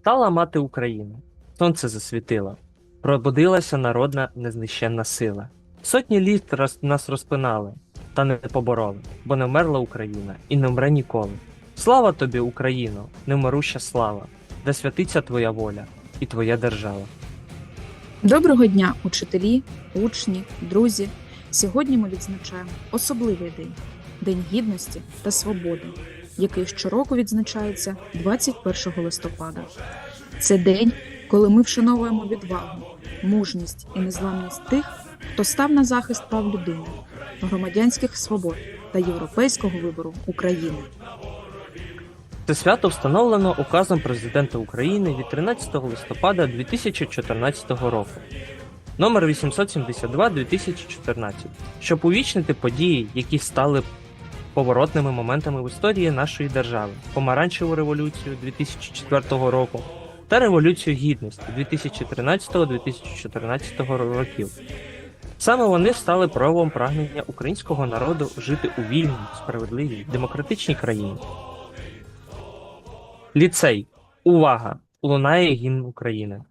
Стала мати Україна, сонце засвітило, пробудилася народна незнищенна сила. Сотні літ нас розпинали, та не побороли, бо не вмерла Україна і не вмре ніколи. Слава тобі, Україно, невмируща слава, де святиться твоя воля і твоя держава. Доброго дня, учителі, учні, друзі. Сьогодні ми відзначаємо особливий день День гідності та свободи, який щороку відзначається 21 листопада. Це день, коли ми вшановуємо відвагу, мужність і незламність тих, хто став на захист прав людини, громадянських свобод та європейського вибору України. Це свято встановлено указом президента України від 13 листопада 2014 року, номер 872-2014, щоб увічнити події, які стали поворотними моментами в історії нашої держави, помаранчеву революцію 2004 року та революцію гідності 2013-2014 років. Саме вони стали проявом прагнення українського народу жити у вільній, справедливій, демократичній країні. Ліцей. Увага! Лунає гімн України.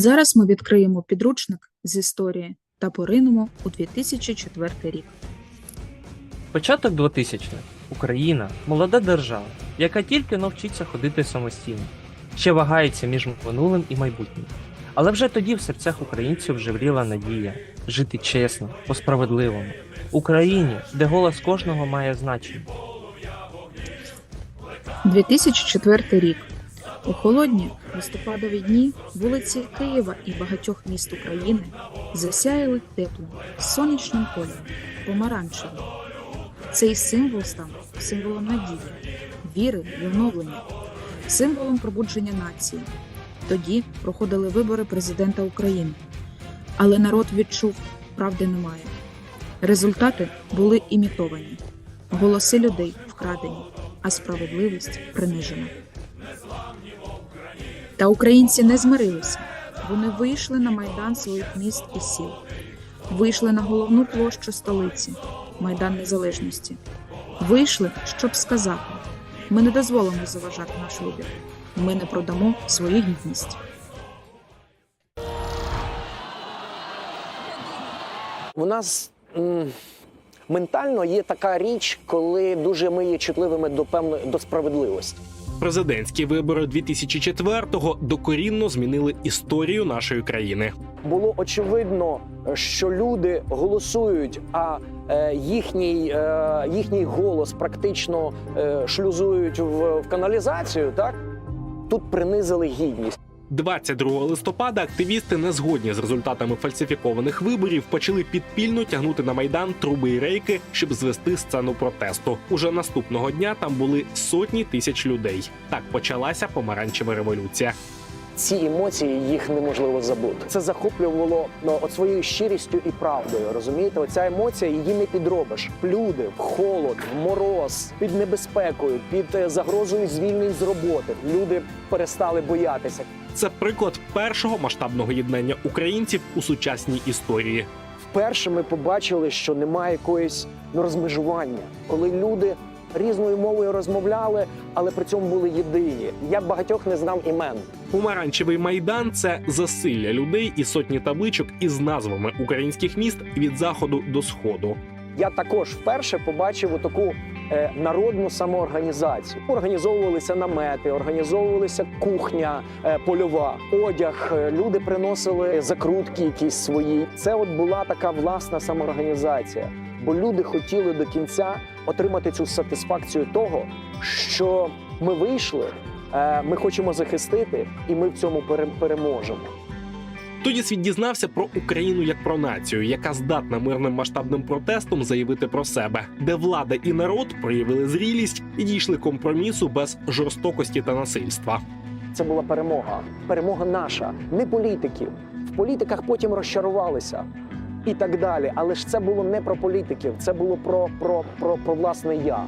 Зараз ми відкриємо підручник з історії та поринемо у 2004 рік. Початок 2000-х. Україна молода держава, яка тільки навчиться ходити самостійно, ще вагається між минулим і майбутнім. Але вже тоді в серцях українців живріла надія жити чесно, по-справедливому. Україні, де голос кожного має значення. 2004 рік. У холодні листопадові дні вулиці Києва і багатьох міст України засяяли теплим, сонячним кольором, помаранчевим. Цей символ став символом надії, віри і оновлення, символом пробудження нації. Тоді проходили вибори президента України. Але народ відчув, правди немає. Результати були імітовані, голоси людей вкрадені, а справедливість принижена. Та українці не змирилися. Вони вийшли на майдан своїх міст і сіл, вийшли на головну площу столиці, майдан незалежності. Вийшли, щоб сказати: ми не дозволимо заважати наш вибір. Ми не продамо свою гідність. У нас м, ментально є така річ, коли дуже ми є чутливими до певної до справедливості. Президентські вибори 2004-го докорінно змінили історію нашої країни. Було очевидно, що люди голосують, а е, їхній, е, їхній голос практично е, шлюзують в, в каналізацію. Так тут принизили гідність. 22 листопада активісти, не згодні з результатами фальсифікованих виборів, почали підпільно тягнути на майдан труби і рейки, щоб звести сцену протесту. Уже наступного дня там були сотні тисяч людей. Так почалася помаранчева революція. Ці емоції їх неможливо забути. Це захоплювало ну, от своєю щирістю і правдою. Розумієте, оця емоція її не підробиш. Люди в холод, в мороз, під небезпекою, під е, загрозою звільнень з роботи. Люди перестали боятися. Це приклад першого масштабного єднання українців у сучасній історії. Вперше ми побачили, що немає якоїсь ну, розмежування, коли люди різною мовою розмовляли, але при цьому були єдині. Я багатьох не знав імен. Помаранчевий майдан це засилля людей і сотні табличок із назвами українських міст від заходу до сходу. Я також вперше побачив таку народну самоорганізацію. Організовувалися намети, організовувалася кухня е, польова, одяг. е, Люди приносили закрутки якісь свої. Це от була така власна самоорганізація. Бо люди хотіли до кінця отримати цю сатисфакцію того, що ми вийшли, е, ми хочемо захистити, і ми в цьому пере- переможемо. Тоді світ дізнався про Україну як про націю, яка здатна мирним масштабним протестом заявити про себе, де влада і народ проявили зрілість і дійшли компромісу без жорстокості та насильства. Це була перемога. Перемога наша, не політиків. В політиках потім розчарувалися і так далі. Але ж це було не про політиків, це було про, про, про, про власне я.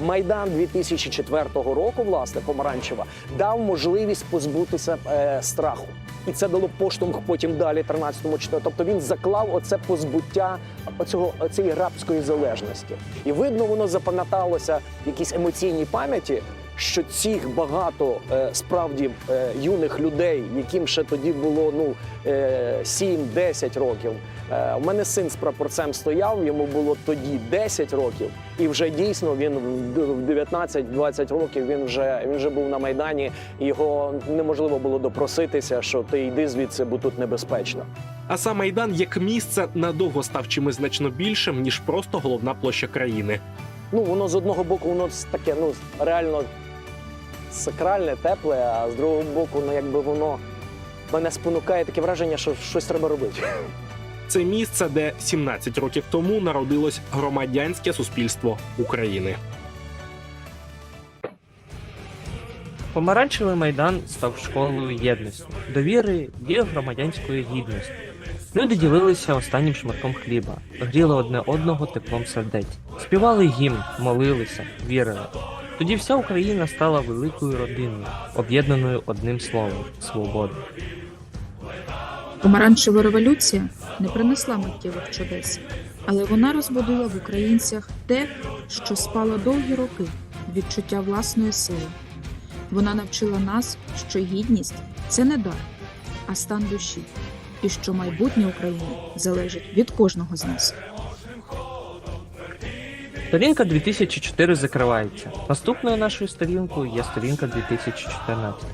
Майдан 2004 року, власне, помаранчева, дав можливість позбутися е, страху. І це дало поштовх потім далі, 13-му 4 Тобто він заклав оце позбуття оцього, цієї рабської залежності. І видно, воно запам'яталося в якійсь емоційній пам'яті, що цих багато е, справді е, юних людей, яким ще тоді було ну, е, 7-10 років. Е, у мене син з прапорцем стояв, йому було тоді 10 років, і вже дійсно він в 19-20 років він вже, він вже був на Майдані, його неможливо було допроситися, що ти йди звідси, бо тут небезпечно. А сам майдан як місце надовго став чимось значно більшим ніж просто головна площа країни. Ну, воно з одного боку, воно таке, ну реально сакральне, тепле, а з другого боку, ну якби воно мене спонукає таке враження, що щось треба робити. Це місце, де 17 років тому народилось громадянське суспільство України. Помаранчевий майдан став школою єдності, довіри і громадянської гідності. Люди ділилися останнім шматком хліба, гріли одне одного теплом сердець, співали гімн, молилися, вірили. Тоді вся Україна стала великою родиною, об'єднаною одним словом свобода. Помаранчева революція не принесла миттєвих чудес, але вона розбудила в українцях те, що спало довгі роки відчуття власної сили. Вона навчила нас, що гідність це не дар, а стан душі, і що майбутнє України залежить від кожного з нас. Сторінка 2004 закривається. Наступною нашою сторінкою є сторінка 2014.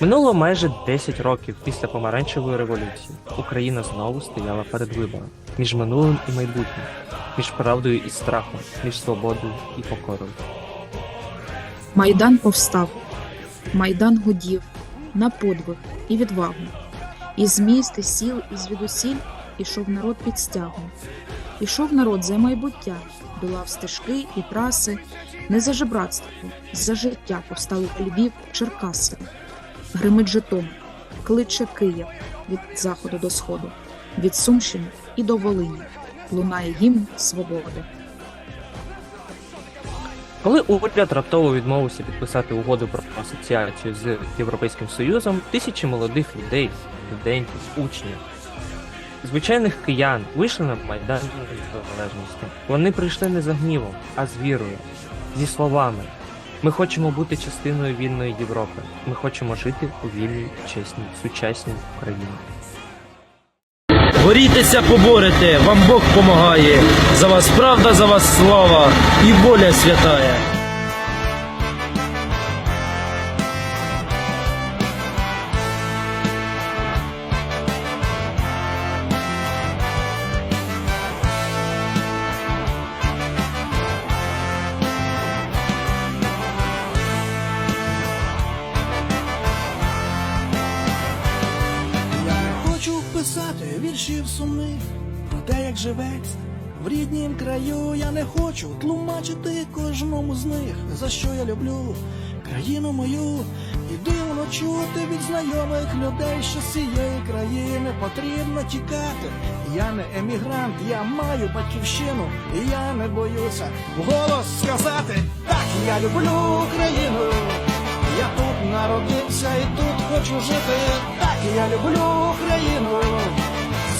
Минуло майже 10 років після помаранчевої революції. Україна знову стояла перед вибором між минулим і майбутнім, між правдою і страхом, між свободою і покорою. Майдан повстав, майдан гудів на подвиг і відвагу. Із міст, і сіл, і звідусіль ішов народ під стягом. Ішов народ за майбуття, долав стежки і траси, не за жебратство, за життя повстали Львів, Черкаси. Гримить Житомир, кличе Київ від заходу до сходу, від Сумщини і до Волині. Лунає гімн свободи. Коли уряд раптово відмовився підписати угоду про асоціацію з Європейським Союзом, тисячі молодих людей, студентів, учнів, звичайних киян вийшли на майдан незалежності. Вони прийшли не за гнівом, а з вірою, зі словами. Ми хочемо бути частиною вільної Європи. Ми хочемо жити у вільній, чесній, сучасній Україні. Борітеся, поборете, вам Бог помагає. За вас правда, за вас слава і воля святая. Як живеться. В ріднім краю я не хочу тлумачити кожному з них, за що я люблю країну мою. І дивно чути від знайомих людей, що з цієї країни потрібно тікати. Я не емігрант, я маю батьківщину, і я не боюся вголос сказати так, я люблю Україну. Я тут народився і тут хочу жити. Так, я люблю Україну.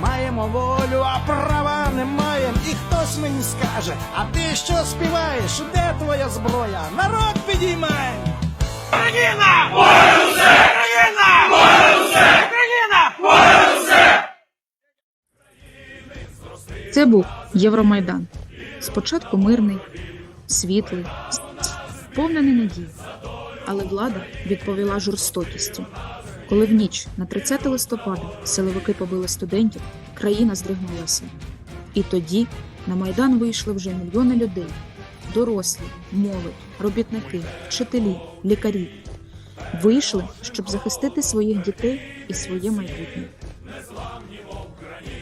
Маємо волю, а права не маємо. І хтось мені скаже, а ти що співаєш? Де твоя зброя? Народ підіймай! Це був Євромайдан. Спочатку мирний, світлий, сповнений надії. Але влада відповіла жорстокістю. Коли в ніч на 30 листопада силовики побили студентів, країна здригнулася. І тоді на Майдан вийшли вже мільйони людей: дорослі, молодь, робітники, вчителі, лікарі. Вийшли, щоб захистити своїх дітей і своє майбутнє.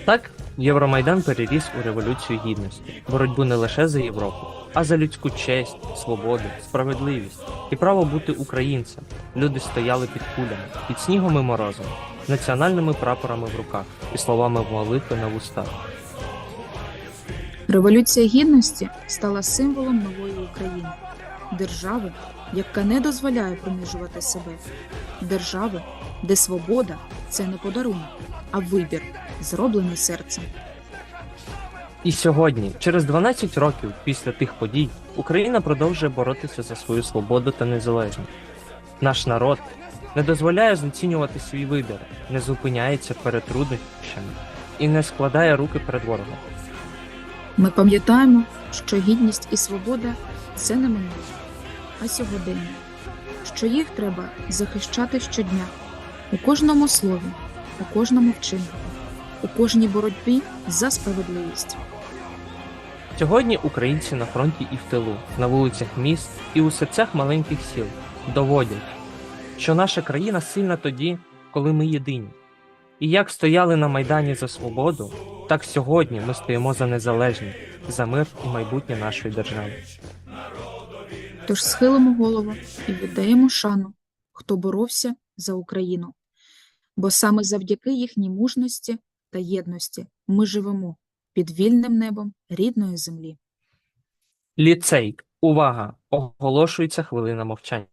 Так, Євромайдан переріс у революцію гідності, боротьбу не лише за Європу, а за людську честь, свободу, справедливість і право бути українцем. Люди стояли під кулями, під снігом і морозом, національними прапорами в руках і словами молитви на вустах. Революція гідності стала символом нової України, держави, яка не дозволяє принижувати себе, держави, де свобода це не подарунок, а вибір, зроблений серцем. І сьогодні, через 12 років після тих подій, Україна продовжує боротися за свою свободу та незалежність. Наш народ не дозволяє знецінювати свій вибір, не зупиняється перед труднощами і не складає руки перед ворогом. Ми пам'ятаємо, що гідність і свобода це не минуле, а сьогодення, що їх треба захищати щодня у кожному слові, у кожному вчинку, у кожній боротьбі за справедливість. Сьогодні українці на фронті і в тилу, на вулицях міст і у серцях маленьких сіл доводять, що наша країна сильна тоді, коли ми єдині. І як стояли на Майдані за свободу, так сьогодні ми стоїмо за незалежність, за мир і майбутнє нашої держави. Тож схилимо голову і віддаємо шану, хто боровся за Україну. Бо саме завдяки їхній мужності та єдності ми живемо під вільним небом рідної землі. Ліцей, увага! Оголошується хвилина мовчання.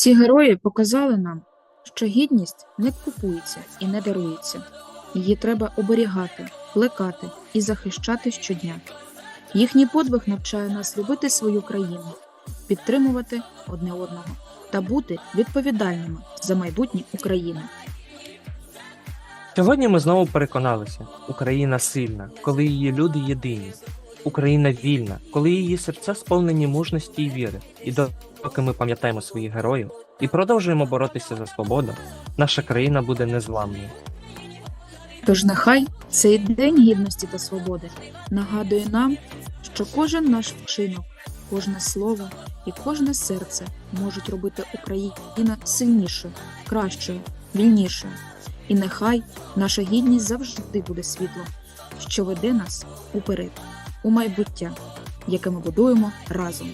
Ці герої показали нам, що гідність не купується і не дарується. Її треба оберігати, плекати і захищати щодня. Їхній подвиг навчає нас любити свою країну, підтримувати одне одного та бути відповідальними за майбутнє України. Сьогодні ми знову переконалися: Україна сильна, коли її люди єдині. Україна вільна, коли її серця сповнені мужності і віри. І доки ми пам'ятаємо своїх героїв і продовжуємо боротися за свободу, наша країна буде незламною. Тож нехай цей день гідності та свободи нагадує нам, що кожен наш вчинок, кожне слово і кожне серце можуть робити Україну сильнішою, кращою, вільнішою. І нехай наша гідність завжди буде світлом, що веде нас уперед, у майбуття, яке ми будуємо разом.